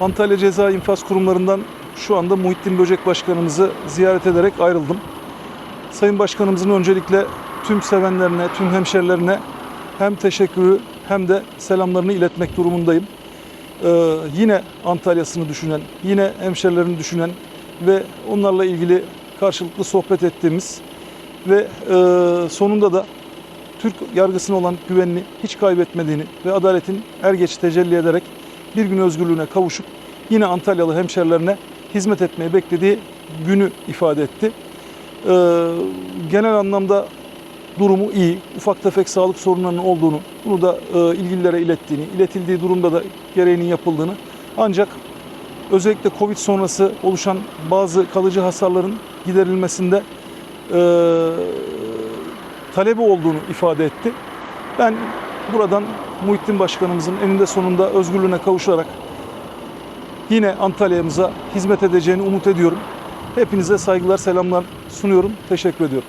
Antalya Ceza İnfaz Kurumlarından şu anda Muhittin Böcek Başkanımızı ziyaret ederek ayrıldım. Sayın Başkanımızın öncelikle tüm sevenlerine, tüm hemşerilerine hem teşekkürü hem de selamlarını iletmek durumundayım. Ee, yine Antalya'sını düşünen, yine hemşerilerini düşünen ve onlarla ilgili karşılıklı sohbet ettiğimiz ve e, sonunda da Türk yargısına olan güvenini hiç kaybetmediğini ve adaletin er geç tecelli ederek bir gün özgürlüğüne kavuşup yine Antalyalı hemşerilerine hizmet etmeyi beklediği günü ifade etti. Ee, genel anlamda durumu iyi. Ufak tefek sağlık sorunlarının olduğunu, bunu da e, ilgililere ilettiğini, iletildiği durumda da gereğinin yapıldığını ancak özellikle Covid sonrası oluşan bazı kalıcı hasarların giderilmesinde e, talebi olduğunu ifade etti. Ben buradan Muhittin Başkanımızın eninde sonunda özgürlüğüne kavuşarak yine Antalya'mıza hizmet edeceğini umut ediyorum. Hepinize saygılar, selamlar sunuyorum. Teşekkür ediyorum.